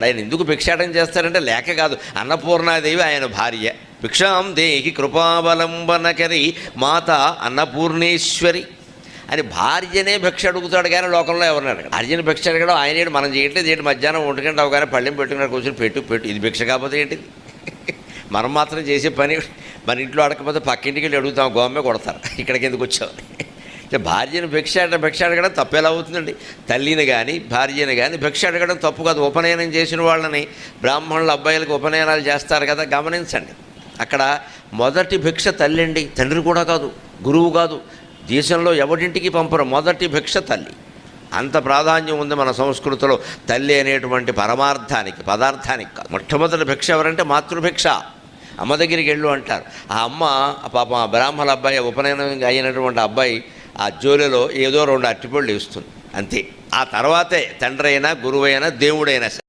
ఆయన ఎందుకు భిక్షాటం చేస్తారంటే లేక కాదు. అన్నపూర్ణాదేవి ఆయన భార్య. భిక్షాం దేహి కృపావలంబనకరి మాత అన్నపూర్ణేశ్వరి అని భార్యనే భిక్ష అడుగుతాడు కానీ లోకంలో ఎవరిని అడగడు. భిక్ష అడగడం ఆయన ఏంటి మనం చేయట్లేదు ఏంటి మధ్యాహ్నం ఒంటి గంట అవగానే పళ్ళెం పెట్టుకున్నాడు కూర్చొని పెట్టు పెట్టు. ఇది భిక్ష కాకపోతే ఏంటిది? మనం మాత్రం చేసే పని మన ఇంట్లో అడగకపోతే పక్కింటికి వెళ్ళి అడుగుతాం గోమే కొడతారు. ఇక్కడికి ఎందుకు వచ్చావు? భార్యను భిక్ష అడ భిక్ష అడగడం తప్పేలా అవుతుందండి? తల్లిని కానీ భార్యని కానీ భిక్ష అడగడం తప్పు కాదు. ఉపనయనం చేసిన వాళ్ళని బ్రాహ్మణుల అబ్బాయిలకు ఉపనయనాలు చేస్తారు కదా గమనించండి. అక్కడ మొదటి భిక్ష తల్లి అండి తండ్రి కూడా కాదు గురువు కాదు. దేశంలో ఎవరింటికి పంపరు. మొదటి భిక్ష తల్లి. అంత ప్రాధాన్యం ఉంది మన సంస్కృతిలో. తల్లి అనేటువంటి పరమార్థానికి పదార్థానికి కాదు. మొట్టమొదటి భిక్ష ఎవరంటే మాతృభిక్ష. అమ్మ దగ్గరికి వెళ్ళు అంటారు. ఆ అమ్మ పాప బ్రాహ్మణ అబ్బాయి ఉపనయనం అయినటువంటి అబ్బాయి ఆ జోలిలో ఏదో రెండు అట్టిపళ్ళు ఇస్తుంది. అంతే. ఆ తర్వాతే తండ్రి అయినా గురువైనా దేవుడైనా సరే.